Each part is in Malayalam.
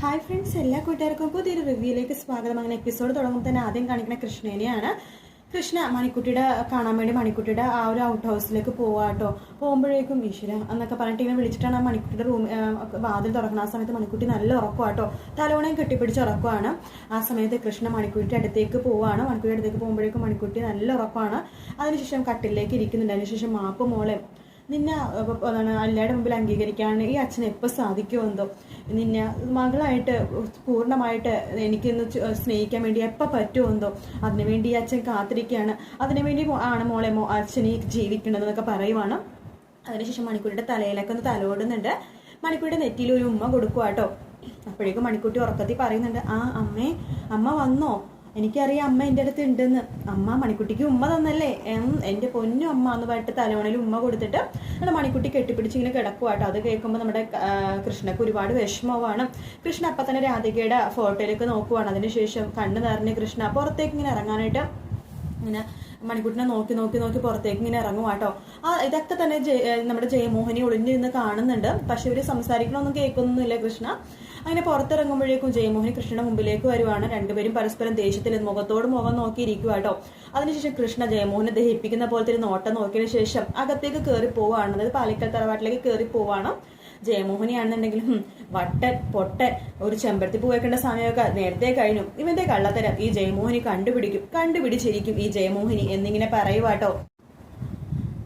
ഹായ് ഫ്രണ്ട്സ് എല്ലാ കൂട്ടുകാർക്കും പുതിയൊരു റിവ്യൂയിലേക്ക് സ്വാഗതം. അങ്ങനെ എപ്പിസോഡ് തുടങ്ങുമ്പോൾ തന്നെ ആദ്യം കാണിക്കുന്ന കൃഷ്ണേനെയാണ്. കൃഷ്ണ മണിക്കുട്ടിയുടെ കാണാൻ വേണ്ടി മണിക്കുട്ടിയുടെ ആ ഒരു ഔട്ട് ഹൗസിലേക്ക് പോവാട്ടോ പോകുമ്പോഴേക്കും ഈശ്വര എന്നൊക്കെ പറഞ്ഞിട്ട് ഇങ്ങനെ വിളിച്ചിട്ടാണ് ആ മണിക്കുട്ടിയുടെ റൂം വാതിൽ തുറക്കുന്ന ആ സമയത്ത് മണിക്കുട്ടി നല്ല ഉറക്കമാട്ടോ തലോണയും കെട്ടിപ്പിടിച്ച് ഉറക്കുവാണ്. ആ സമയത്ത് കൃഷ്ണ മണിക്കുട്ടിയുടെ അടുത്തേക്ക് പോവാണ്. മണിക്കുട്ടിയുടെ അടുത്തേക്ക് പോകുമ്പോഴേക്കും മണിക്കുട്ടി നല്ല ഉറക്കമാണ് അതിനുശേഷം കട്ടിലേക്ക് ഇരിക്കുന്നുണ്ട്. അതിനുശേഷം മാപ്പ് മോളെ നിന്നെ എന്താണ് എല്ലാവരുടെ മുമ്പിൽ അംഗീകരിക്കാൻ ഈ അച്ഛന് എപ്പോൾ സാധിക്കുമെന്തോ നിന്നെ മകളായിട്ട് പൂർണമായിട്ട് എനിക്കിന്ന് സ്നേഹിക്കാൻ വേണ്ടി എപ്പോൾ പറ്റുമെന്തോ അതിനുവേണ്ടി ഈ അച്ഛൻ കാത്തിരിക്കുകയാണ്. അതിനുവേണ്ടി ആണ് മോളെ മോ അച്ഛനെ ജീവിക്കുന്നത് ജീവിക്കേണ്ടതെന്നൊക്കെ പറയുവാണ്. അതിനുശേഷം മണിക്കൂറിയുടെ തലയിലൊക്കെ ഒന്ന് തലോടുന്നുണ്ട്. മണിക്കൂറിയുടെ നെറ്റിയിൽ ഒരു ഉമ്മ കൊടുക്കുക കേട്ടോ അപ്പോഴേക്കും മണിക്കുട്ടി ഉറക്കത്തിൽ പറയുന്നുണ്ട് ആ അമ്മേ അമ്മ വന്നോ? എനിക്കറിയാം അമ്മ എന്റെ അടുത്ത് ഉണ്ടെന്ന്. അമ്മ മണിക്കുട്ടിക്ക് ഉമ്മ തന്നല്ലേ? എന്റെ പൊന്നു അമ്മ എന്ന് പറഞ്ഞിട്ട് തലവണയിൽ ഉമ്മ കൊടുത്തിട്ട് നമ്മുടെ മണിക്കുട്ടി കെട്ടിപ്പിടിച്ച് ഇങ്ങനെ കിടക്കുവാട്ടോ അത് കേൾക്കുമ്പോൾ നമ്മുടെ കൃഷ്ണക്ക് ഒരുപാട് വിഷമമാണ് കൃഷ്ണ അപ്പം തന്നെ രാധികയുടെ ഫോട്ടോയിലേക്ക് നോക്കുവാണ്. അതിനുശേഷം കണ്ണ് നിറഞ്ഞ് കൃഷ്ണ പുറത്തേക്ക് ഇങ്ങനെ ഇറങ്ങാനായിട്ട് ഇങ്ങനെ മണിക്കുട്ടിനെ നോക്കി നോക്കി നോക്കി പുറത്തേക്ക് ഇങ്ങനെ ഇറങ്ങും കേട്ടോ ആ ഇതൊക്കെ തന്നെ നമ്മുടെ ജയമോഹിനി ഒളിഞ്ഞിരുന്ന് കാണുന്നുണ്ട്. പക്ഷെ ഇവർ സംസാരിക്കണമൊന്നും കേൾക്കുന്നൊന്നുമില്ല കൃഷ്ണ. അങ്ങനെ പുറത്തിറങ്ങുമ്പോഴേക്കും ജയമോഹിനി കൃഷ്ണയുടെ മുമ്പിലേക്ക് വരുവാണ്. രണ്ടുപേരും പരസ്പരം ദേഷ്യത്തിൽ മുഖത്തോട് മുഖം നോക്കിയിരിക്കുക കേട്ടോ. അതിനുശേഷം കൃഷ്ണ ജയമോഹനെ ദഹിപ്പിക്കുന്ന പോലത്തെ ഒരു നോട്ടം നോക്കിയതിനു ശേഷം അകത്തേക്ക് കയറി പോവാണ്. അതായത് പാലിക്കൽ തറവാട്ടിലേക്ക് കയറി പോവാണ്. ജയമോഹനിയാണെന്നുണ്ടെങ്കിലും വട്ടൻ പൊട്ടൻ ഒരു ചെമ്പരത്തി പൂ വെക്കേണ്ട സമയമൊക്കെ നേരത്തെ കഴിഞ്ഞു. ഇവന്റെ കള്ളത്തരം ഈ ജയമോഹിനി കണ്ടുപിടിക്കും. കണ്ടുപിടിച്ചിരിക്കും ഈ ജയമോഹിനി എന്നിങ്ങനെ പറയുവാട്ടോ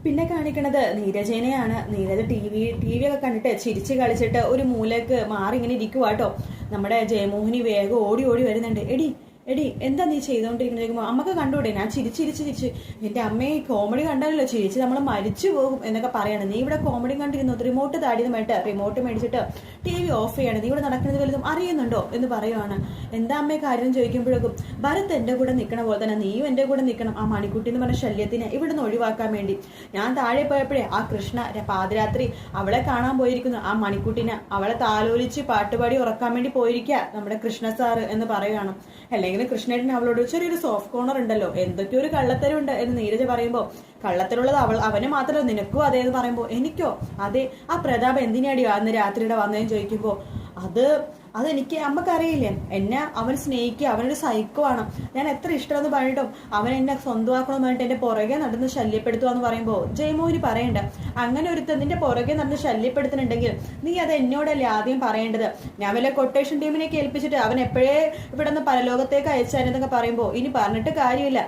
പിന്നെ കാണിക്കണത് നീരജേനെയാണ്. Neeraja T V T V ഒക്കെ കണ്ടിട്ട് ചിരിച്ച് കളിച്ചിട്ട് ഒരു മൂലക്ക് മാറി ഇങ്ങനെ ഇരിക്കുവാട്ടോ. നമ്മുടെ ജയമോഹിനി വേഗം ഓടി ഓടി വരുന്നുണ്ട്. എടി എടി എന്താ നീ ചെയ്തോണ്ടിരിക്കുന്നത്? അമ്മയ്ക്ക് കണ്ടൂടെ ഞാൻ ചിരിച്ച് ചിരിച്ച് ചിരിച്ച് എന്റെ അമ്മയെ കോമഡി കണ്ടാലല്ലോ ചിരിച്ച് നമ്മൾ മരിച്ചു പോകും എന്നൊക്കെ പറയാണ്. നീ ഇവിടെ കോമഡി കണ്ടിരുന്നു? റിമോട്ട് താടിയത് മേട്ട് റിമോട്ട് മേടിച്ചിട്ട് ടി വി ഓഫ് ചെയ്യണം. നീ ഇവിടെ നടക്കുന്നത് വലുതും അറിയുന്നുണ്ടോ? എന്ന് പറയുവാണ്. എന്താ അമ്മയെ കാര്യം ചോദിക്കുമ്പോഴേക്കും ഭരത് എന്റെ കൂടെ നിൽക്കണ പോലെ തന്നെ നീയും എന്റെ കൂടെ നിൽക്കണം ആ മണിക്കുട്ടി എന്ന് പറഞ്ഞ ശല്യത്തിനെ നിന്ന് ഒഴിവാക്കാൻ വേണ്ടി. ഞാൻ താഴെ പോയപ്പോഴേ ആ കൃഷ്ണ പാതിരാത്രി അവളെ കാണാൻ പോയിരിക്കുന്നു. ആ മണിക്കുട്ടിനെ അവളെ താലോലിച്ച് പാട്ടുപാടി ഉറക്കാൻ വേണ്ടി പോയിരിക്കുക നമ്മുടെ കൃഷ്ണ സാറ് എന്ന് പറയുകയാണ് അല്ലെങ്കിൽ കൃഷ്ണേട്ടൻ അവളോട് ചെറിയൊരു സോഫ്റ്റ് കോർണർ ഉണ്ടല്ലോ. എന്തൊക്കെ ഒരു കള്ളത്തരമുണ്ട് എന്ന് നീരജ് പറയുമ്പോൾ കള്ളത്തരുള്ളത് അവൾ അവന് മാത്രമല്ല നിനക്കും അതേ എന്ന് പറയുമ്പോൾ എനിക്കോ? അതെ ആ പ്രതാപ് എന്തിനാടി അന്ന് രാത്രിയുടെ വന്നതെന്ന് ചോദിക്കുമ്പോൾ അത് അതെനിക്ക് അമ്മക്കറിയില്ലേ? എന്നെ അവൻ സ്നേഹിക്കുക അവനൊരു സൈക്കോ ആണ്. ഞാൻ എത്ര ഇഷ്ടമെന്ന് പറഞ്ഞിട്ടും അവൻ എന്നെ സ്വന്തമാക്കണമെന്ന് പറഞ്ഞിട്ട് എന്റെ പുറകെ നടന്ന് ശല്യപ്പെടുത്തുക എന്ന് പറയുമ്പോൾ ജയമോഹിനി പറയണ്ട അങ്ങനെ ഒരുത്തൻ നിന്റെ പുറകെ നടന്ന് ശല്യപ്പെടുത്തുന്നുണ്ടെങ്കിൽ നീ അത് എന്നോടല്ലേ ആദ്യം പറയേണ്ടത്? ഞാൻ വല്ല കൊട്ടേഷൻ ടീമിനെ കേൾപ്പിച്ചിട്ട് അവൻ എപ്പോഴേ ഇവിടെ നിന്ന് പരലോകത്തേക്ക് അയച്ചായിരുന്നൊക്കെ പറയുമ്പോൾ ഇനി പറഞ്ഞിട്ട് കാര്യമില്ല.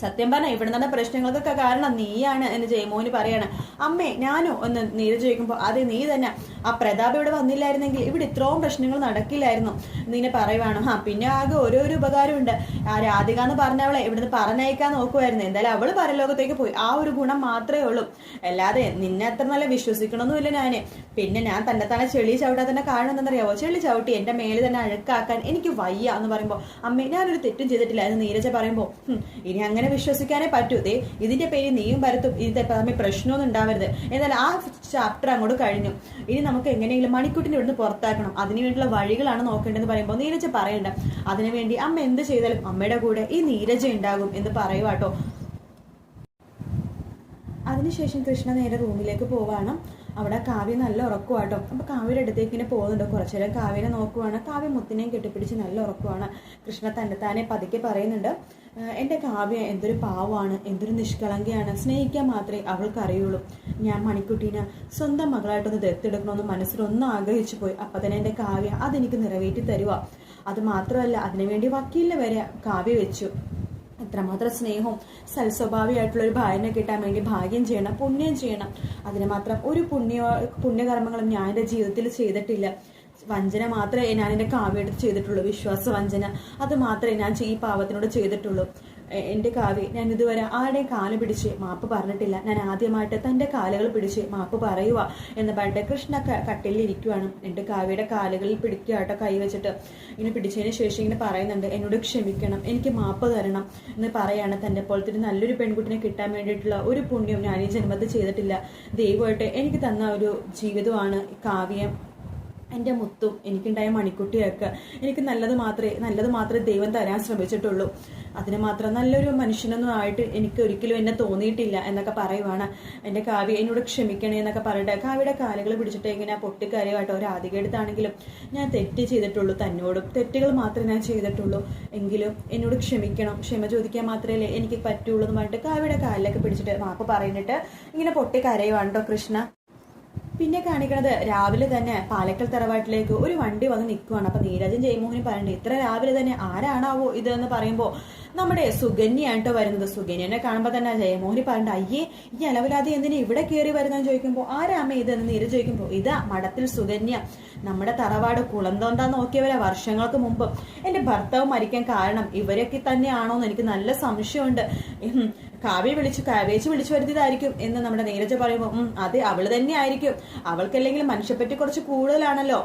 സത്യം പറഞ്ഞ ഇവിടെ നടന്ന പ്രശ്നങ്ങൾക്കൊക്കെ കാരണം നീയാണ് എന്ന് ജയമോഹന് പറയാണ്. അമ്മേ ഞാനോ? എന്ന് നീരജ് ചോദിക്കുമ്പോൾ അതെ നീ തന്നെ. ആ പ്രതാപ് ഇവിടെ വന്നില്ലായിരുന്നെങ്കിൽ ഇവിടെ ഇത്രയും പ്രശ്നങ്ങൾ നടക്കില്ലായിരുന്നു. നീനെ പറയുവാണ് ആ പിന്നെ ആകെ ഓരോരോ ഉപകാരമുണ്ട്. ആ രാധിക എന്ന് പറഞ്ഞവളെ ഇവിടുന്ന് പറഞ്ഞയക്കാൻ നോക്കുമായിരുന്നു എന്തായാലും അവൾ പരലോകത്തേക്ക് പോയി. ആ ഒരു ഗുണം മാത്രമേ ഉള്ളൂ. അല്ലാതെ നിന്നെ അത്ര നല്ല വിശ്വസിക്കണമെന്നില്ല ഞാൻ. പിന്നെ ഞാൻ തന്നെ തന്നെ ചെളി ചവിട്ടാ തന്നെ കാരണം എന്താണെന്നറിയാവോ? ചെളി ചവിട്ടി എന്റെ മേലെ തന്നെ അഴുക്കാക്കാൻ എനിക്ക് വയ്യ എന്ന് പറയുമ്പോൾ അമ്മേ ഞാനൊരു തെറ്റും ചെയ്തിട്ടില്ല എന്ന് നീരജ പറയുമ്പോൾ "ഹും, ഇനി അങ്ങനെ വിശ്വസിക്കാനേ പറ്റൂ. ദേ ഇതിന്റെ പേര് നീയും വരത്തും ഇതിന്റെ തമ്മിൽ പ്രശ്നമൊന്നും ഉണ്ടാവരുത്. എന്നാൽ ആ ചാപ്റ്റർ അങ്ങോട്ട് കഴിഞ്ഞു. ഇനി നമുക്ക് എങ്ങനെയെങ്കിലും മണിക്കുട്ടിനെ ഇവിടുന്ന് പുറത്താക്കണം. അതിനു വേണ്ടിയുള്ള വഴികളാണ് നോക്കേണ്ടതെന്ന് പറയുമ്പോൾ നീരജ പറയണ്ട അതിനുവേണ്ടി അമ്മ എന്ത് ചെയ്താലും അമ്മയുടെ കൂടെ ഈ നീരജ ഉണ്ടാകും എന്ന് പറയുവാട്ടോ അതിനുശേഷം കൃഷ്ണ നേരെ റൂമിലേക്ക് പോവാണ്. അവിടെ കാവ്യ നല്ല ഉറക്കുവാട്ടോ അപ്പൊ കാവ്യയുടെ അടുത്തേക്ക് ഇങ്ങനെ പോകുന്നുണ്ട്. കുറച്ചു നേരം കാവ്യനെ നോക്കുവാണ്. കാവ്യ മുത്തിനെയും കെട്ടിപ്പിടിച്ച് നല്ല ഉറക്കുവാണ്. കൃഷ്ണ തന്നെ താനെ പതുക്കെ പറയുന്നുണ്ട്. "ഏഹ് എന്റെ കാവ്യ എന്തൊരു പാവമാണ് എന്തൊരു നിഷ്കളങ്കയാണ്. സ്നേഹിക്കാൻ മാത്രമേ അവൾക്ക് അറിയുള്ളൂ ഞാൻ മണിക്കുട്ടീനെ സ്വന്തം മകളായിട്ടൊന്ന് ദത്തെടുക്കണമെന്ന് മനസ്സിലൊന്നും ആഗ്രഹിച്ചു പോയി. അപ്പൊ തന്നെ എന്റെ കാവ്യ അതെനിക്ക് നിറവേറ്റി തരുക അത് മാത്രമല്ല അതിനുവേണ്ടി വക്കീലിനെ വരെ കാവ്യ വെച്ചു. എത്രമാത്രം സ്നേഹവും സൽസ്വഭാവിയായിട്ടുള്ള ഒരു ഭാര്യനെ കിട്ടാൻ വേണ്ടി ഭാഗ്യം ചെയ്യണം പുണ്യം ചെയ്യണം. അതിന് മാത്രം ഒരു പുണ്യ പുണ്യകർമ്മങ്ങളും ഞാൻ എന്റെ ജീവിതത്തിൽ ചെയ്തിട്ടില്ല. വഞ്ചന മാത്രമേ ഞാൻ എന്റെ കാവ്യടുത്ത് ചെയ്തിട്ടുള്ളൂ. വിശ്വാസ വഞ്ചന അത് മാത്രമേ ഞാൻ ഈ പാവത്തിനോട് ചെയ്തിട്ടുള്ളൂ. എന്റെ കാവ്യ ഞാൻ ഇതുവരെ ആരുടെയും കാൽ പിടിച്ച് മാപ്പ് പറഞ്ഞിട്ടില്ല. ഞാൻ ആദ്യമായിട്ട് തന്റെ കാലുകൾ പിടിച്ച് മാപ്പ് പറയുക എന്ന് പറഞ്ഞിട്ട് കൃഷ്ണ കട്ടിലിരിക്കുവാണ്. എന്റെ കാവ്യയുടെ കാലുകളിൽ പിടിക്കുക കേട്ടോ കൈ വെച്ചിട്ട്. ഇങ്ങനെ പിടിച്ചതിന് ശേഷം ഇങ്ങനെ പറയുന്നുണ്ട് എന്നോട് ക്ഷമിക്കണം. എനിക്ക് മാപ്പ് തരണം. എന്ന് പറയാണ് തന്റെ പോലത്തെ നല്ലൊരു പെൺകുട്ടിനെ കിട്ടാൻ വേണ്ടിയിട്ടുള്ള ഒരു പുണ്യം ഞാൻ ഈ ജന്മത്തിൽ ചെയ്തിട്ടില്ല. ദൈവമായിട്ട് എനിക്ക് തന്ന ഒരു ജീവിതമാണ് കാവ്യം. എന്റെ മുത്തും എനിക്കുണ്ടായ മണിക്കുട്ടിയൊക്കെ എനിക്ക് നല്ലത് മാത്രമേ നല്ലത് മാത്രമേ ദൈവം തരാൻ ശ്രമിച്ചിട്ടുള്ളൂ. അതിന് മാത്രം നല്ലൊരു മനുഷ്യനൊന്നും ആയിട്ട് എനിക്ക് ഒരിക്കലും എന്നെ തോന്നിയിട്ടില്ല എന്നൊക്കെ പറയുവാണ് എന്റെ കാവ്യ. എന്നോട് ക്ഷമിക്കണേ എന്നൊക്കെ പറയട്ടെ. കാവ്യയുടെ കാലുകൾ പിടിച്ചിട്ട് ഇങ്ങനെ പൊട്ടിക്കരയാട്ടോ രാധികയെടുത്താണെങ്കിലും ഞാൻ തെറ്റ് ചെയ്തിട്ടുള്ളൂ തന്നോടും. തെറ്റുകൾ മാത്രമേ ഞാൻ ചെയ്തിട്ടുള്ളൂ. എങ്കിലും എന്നോട് ക്ഷമിക്കണം. ക്ഷമ ചോദിക്കാൻ മാത്രമേ എനിക്ക് പറ്റുള്ളൂ എന്ന് പറഞ്ഞിട്ട് കാവ്യയുടെ കാലിലൊക്കെ പിടിച്ചിട്ട് മാപ്പ് പറയുന്നിട്ട് ഇങ്ങനെ പൊട്ടിക്കാരയുവാണ് കരയുവാണ് കേട്ടോ കൃഷ്ണ. പിന്നെ കാണിക്കണത് രാവിലെ തന്നെ പാലക്കൽ തറവാട്ടിലേക്ക് ഒരു വണ്ടി വന്ന് നിൽക്കുവാണ് അപ്പൊ നീരജൻ ജയമോഹനും പറയണ്ടേ ഇത്ര രാവിലെ തന്നെ ആരാണാവോ ഇതെന്ന് പറയുമ്പോ നമ്മുടെ സുഗന്യാണ് കേട്ടോ വരുന്നത്. സുഗന്യനെ കാണുമ്പോൾ തന്നെ ജയമോഹനി പറഞ്ഞു അയ്യേ ഈ അലവലാതെ എന്തിനാ ഇവിടെ കയറി വരുന്നതെന്ന് ചോദിക്കുമ്പോൾ ആരാമ ഇതെന്ന് നീരജ് ചോദിക്കുമ്പോൾ ഇതാ മഠത്തിൽ സുഗന്യ നമ്മുടെ തറവാട് കുളന്തോണ്ടാ നോക്കിയവരെ വർഷങ്ങൾക്ക് മുമ്പ്. എന്റെ ഭർത്താവ് മരിക്കാൻ കാരണം ഇവരൊക്കെ തന്നെയാണോ എന്ന് എനിക്ക് നല്ല സംശയമുണ്ട്. കാവ്യ വിളിച്ചു കാവേച്ച് വിളിച്ചു വരുത്തിയതായിരിക്കും. എന്ന് നമ്മുടെ നീരജ പറയുമ്പോൾ അതെ അവൾ തന്നെ ആയിരിക്കും അവൾക്കല്ലെങ്കിൽ മനുഷ്യപ്പറ്റി കുറച്ച് കൂടുതലാണല്ലോ.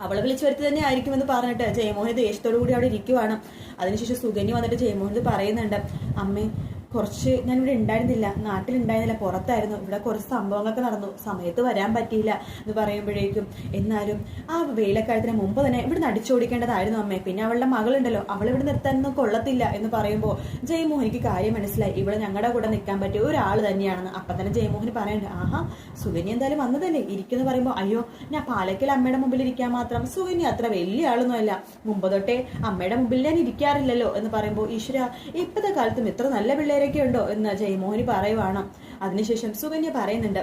അവളെ വിളിച്ചു വരുത്തി തന്നെ ആയിരിക്കും എന്ന് പറഞ്ഞിട്ട് ജയമോഹൻ ദേഷ്യത്തോടു കൂടി അവിടെ ഇരിക്കുവാണ്. അതിനുശേഷം സുഗന്യ വന്നിട്ട് ജയമോഹൻ പറയുന്നുണ്ട്. അമ്മേ കുറച്ച് ഞാൻ ഇവിടെ ഉണ്ടായിരുന്നില്ല നാട്ടിലുണ്ടായിരുന്നില്ല പുറത്തായിരുന്നു. ഇവിടെ കുറച്ച് സംഭവങ്ങളൊക്കെ നടന്നു. സമയത്ത് വരാൻ പറ്റിയില്ല എന്ന് പറയുമ്പോഴേക്കും എന്നാലും ആ വെയിലക്കാലത്തിന് മുമ്പ് തന്നെ ഇവിടെ അടിച്ചോടിക്കേണ്ടതായിരുന്നു അമ്മേ. പിന്നെ അവളുടെ മകളുണ്ടല്ലോ അവൾ ഇവിടെ നിർത്താനൊന്നും കൊള്ളത്തില്ല എന്ന് പറയുമ്പോൾ ജയമോഹൻ എനിക്ക് കാര്യം മനസ്സിലായി. ഇവിടെ ഞങ്ങളുടെ കൂടെ നിൽക്കാൻ പറ്റിയ ഒരാൾ തന്നെയാണെന്ന്. അപ്പം തന്നെ ജയമോഹൻ പറയുന്നുണ്ട് ആഹാ സുകന്യ എന്തായാലും വന്നതല്ലേ? ഇരിക്കുന്നു പറയുമ്പോൾ അയ്യോ ഞാൻ പാലക്കൽ അമ്മയുടെ മുമ്പിൽ ഇരിക്കാൻ മാത്രം. സുകന്യ അത്ര വലിയ ആളൊന്നുമല്ല മുമ്പ് തൊട്ടേ അമ്മയുടെ മുമ്പിൽ ഞാൻ ഇരിക്കാറില്ലല്ലോ എന്ന് പറയുമ്പോൾ ഈശ്വര ഇപ്പോഴത്തെ കാലത്തും ഇത്ര നല്ല പിള്ളേരൊക്കെ ഉണ്ടോ എന്ന് ജയമോഹനി പറയുവാണ്. അതിനുശേഷം സുകന്യ പറയുന്നുണ്ട്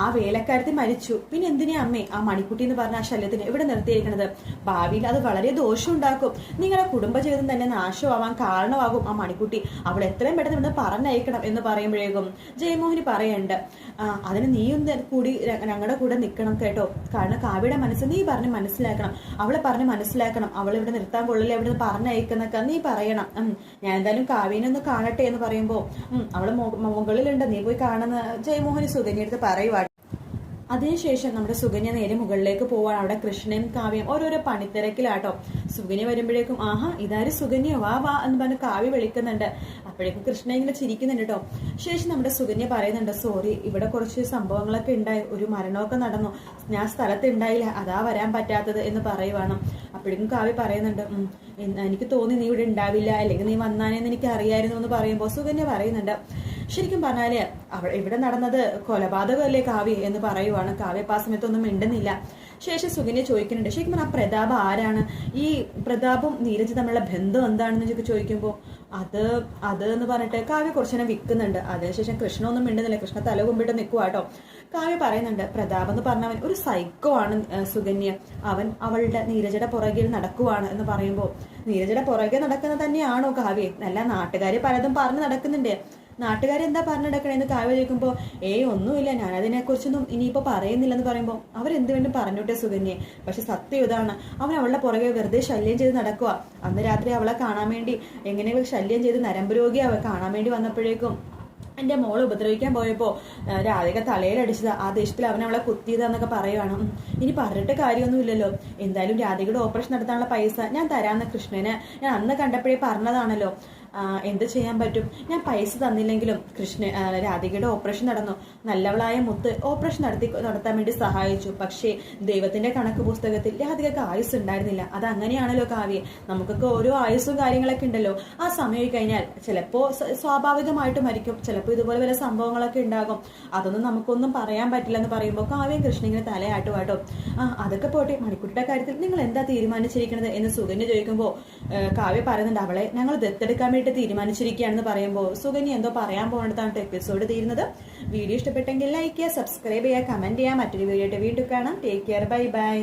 ആ, വേലക്കാരത്തി മരിച്ചു. പിന്നെ എന്തിനാ അമ്മേ? ആ മണിക്കുട്ടി എന്ന് പറഞ്ഞ ആ ശല്യത്തിന് ഇവിടെ നിർത്തിയിരിക്കുന്നത് ഭാവിയിൽ അത് വളരെ ദോഷം ഉണ്ടാക്കും. നിങ്ങളുടെ കുടുംബജീവിതം തന്നെ നാശമാവാൻ കാരണമാകും ആ മണിക്കുട്ടി. അവൾ എത്രയും പെട്ടെന്ന് ഇവിടെ പറഞ്ഞയക്കണം എന്ന് പറയുമ്പോഴേക്കും ജയമോഹിനി പറയണ്ട് അതിന് നീയും കൂടി ഞങ്ങളുടെ കൂടെ നിൽക്കണം കേട്ടോ. കാരണം കാവ്യയുടെ മനസ്സ് നീ പറഞ്ഞ് മനസ്സിലാക്കണം. അവളെ പറഞ്ഞ് മനസ്സിലാക്കണം. അവൾ ഇവിടെ നിർത്താൻ കൊള്ളില്ല ഇവിടെ പറഞ്ഞയക്കുന്നൊക്കെ നീ പറയണം. ഞാൻ എന്തായാലും കാവ്യനെ ഒന്ന് കാണട്ടെ എന്ന് പറയുമ്പോൾ അവൾ മുകളിലുണ്ട്. നീ പോയി കാണുന്ന ജയമോഹിനി സുകന്യ അടുത്ത് പറയുവാണ് അതിനുശേഷം നമ്മുടെ സുഗന്യ നേരെ മുകളിലേക്ക് പോവാണ് അവിടെ കൃഷ്ണനും കാവ്യം ഓരോരോ പണിത്തിരക്കിലാട്ടോ. സുകന്യ വരുമ്പോഴേക്കും ആഹാ ഇതാര് സുഗന്യ വാ വാ എന്ന് പറഞ്ഞ് കാവ്യ വിളിക്കുന്നുണ്ട്. അപ്പോഴേക്കും കൃഷ്ണ ഇങ്ങനെ ചിരിക്കുന്നുണ്ട് കേട്ടോ. ശേഷം നമ്മുടെ സുഗന്യ പറയുന്നുണ്ട് സോറി ഇവിടെ കുറച്ച് സംഭവങ്ങളൊക്കെ ഉണ്ടായി. ഒരു മരണമൊക്കെ നടന്നു. ഞാൻ സ്ഥലത്ത് ഉണ്ടായില്ല അതാ വരാൻ പറ്റാത്തത് എന്ന് പറയുവാണ്. അപ്പോഴേക്കും കാവ്യ പറയുന്നുണ്ട് "ഉം, എനിക്ക് തോന്നി നീ ഇവിടെ ഉണ്ടാവില്ല. അല്ലെങ്കിൽ നീ വന്നാനെന്ന് എനിക്ക് അറിയായിരുന്നു എന്ന് പറയുമ്പോൾ സുഗന്യ പറയുന്നുണ്ട് ശരിക്കും പറഞ്ഞാൽ അവൾ ഇവിടെ നടന്നത്? കൊലപാതകമല്ലേ കാവ്യ എന്ന് പറയുവാണ്. കാവ്യ ആ സമയത്തൊന്നും മിണ്ടുന്നില്ല. ശേഷം സുകന്യ ചോദിക്കുന്നുണ്ട്. ശരിക്കും പറഞ്ഞാൽ ആ പ്രതാപ് ആരാണ്? ഈ പ്രതാപും നീരജ് തമ്മിലുള്ള ബന്ധം എന്താണെന്ന് ചോദിക്കുമ്പോൾ അത് അത് എന്ന് പറഞ്ഞിട്ട് കാവ്യ കുറച്ചെണ്ണം വിൽക്കുന്നുണ്ട്. അതിനുശേഷം കൃഷ്ണ ഒന്നും മിണ്ടുന്നില്ല. കൃഷ്ണ തല കുമ്പിട്ട് നിൽക്കുക കേട്ടോ. കാവ്യ പറയുന്നുണ്ട് പ്രതാപ് എന്ന് പറഞ്ഞവൻ ഒരു സൈക്കോ ആണ് സുഗന്യ. അവൻ അവളുടെ നീരജയുടെ പുറകിൽ നടക്കുവാണ് എന്ന് പറയുമ്പോൾ നീരജയുടെ പുറകെ നടക്കുന്നത് തന്നെയാണോ കാവ്യ? നല്ല നാട്ടുകാർ പലതും പറഞ്ഞു നടക്കുന്നുണ്ട്. നാട്ടുകാരെന്താ പറഞ്ഞെടുക്കണേന്ന് കാവ്യ ചോദിക്കുമ്പോൾ ഏയ് ഒന്നുമില്ല. ഞാൻ അതിനെക്കുറിച്ചൊന്നും ഇനിയിപ്പോൾ പറയുന്നില്ലെന്ന് പറയുമ്പോൾ അവരെന്ത് വേണ്ടും പറഞ്ഞോട്ടെ സുകന്യെ. പക്ഷെ സത്യം ഇതാണ്. അവൻ അവളുടെ പുറകെ വെറുതെ ശല്യം ചെയ്ത് നടക്കുക അന്ന് രാത്രി അവളെ കാണാൻ വേണ്ടി എങ്ങനെയൊക്കെ ശല്യം ചെയ്ത് നരമ്പ് രോഗി അവ കാണാൻ വേണ്ടി വന്നപ്പോഴേക്കും എന്റെ മോളെ ഉപദ്രവിക്കാൻ പോയപ്പോൾ രാധിക തലയിലടിച്ചത്. ആ ദേശത്തിൽ അവൻ അവളെ കുത്തിയതാന്നൊക്കെ പറയുവാണ്. ഇനി പറഞ്ഞിട്ട് കാര്യമൊന്നുമില്ലല്ലോ. എന്തായാലും രാധികയുടെ ഓപ്പറേഷൻ നടത്താനുള്ള പൈസ ഞാൻ തരാമെന്ന് കൃഷ്ണന്. ഞാൻ അന്ന് കണ്ടപ്പോഴേ പറഞ്ഞതാണല്ലോ. എന്ത് ചെയ്യാൻ പറ്റും? ഞാൻ പൈസ തന്നില്ലെങ്കിലും കൃഷ്ണ രാധികയുടെ ഓപ്പറേഷൻ നടന്നു. നല്ലവളായ മുത്ത് ഓപ്പറേഷൻ നടത്തി നടത്താൻ വേണ്ടി സഹായിച്ചു. പക്ഷേ ദൈവത്തിന്റെ കണക്ക് പുസ്തകത്തിൽ രാധികക്ക് ആയുസ് ഉണ്ടായിരുന്നില്ല അത് അങ്ങനെയാണല്ലോ കാവ്യ. നമുക്കൊക്കെ ഓരോ ആയുസ്സും കാര്യങ്ങളൊക്കെ ഉണ്ടല്ലോ. ആ സമയം കഴിഞ്ഞാൽ ചിലപ്പോ സ്വാഭാവികമായിട്ട് മരിക്കും. ചിലപ്പോൾ ഇതുപോലെ വല്ല സംഭവങ്ങളൊക്കെ ഉണ്ടാകും. അതൊന്നും നമുക്കൊന്നും പറയാൻ പറ്റില്ല എന്ന് പറയുമ്പോൾ കാവ്യം കൃഷ്ണ ഇങ്ങനെ തലയാട്ടുവാട്ടോ ആ അതൊക്കെ പോട്ടെ. മണിക്കുട്ടിയുടെ കാര്യത്തിൽ നിങ്ങൾ എന്താ തീരുമാനിച്ചിരിക്കുന്നത് എന്ന് സുകന്യ ചോദിക്കുമ്പോൾ കാവ്യ പറയുന്നുണ്ട് അവളെ ഞങ്ങൾ ദത്തെടുക്കാൻ വേണ്ടി തീരുമാനിച്ചിരിക്കുകയാണെന്ന് പറയുമ്പോൾ സുകന്യ എന്തോ പറയാൻ പോകുന്നിടത്താണ് എപ്പിസോഡ് തീരുന്നത്. വീഡിയോ ഇഷ്ടപ്പെട്ടെങ്കിൽ ലൈക്ക് ചെയ്യുക സബ്സ്ക്രൈബ് ചെയ്യുക കമന്റ് ചെയ്യുക. മറ്റൊരു വീഡിയോ ആയിട്ട് വീണ്ടും കാണാം. Take care bye bye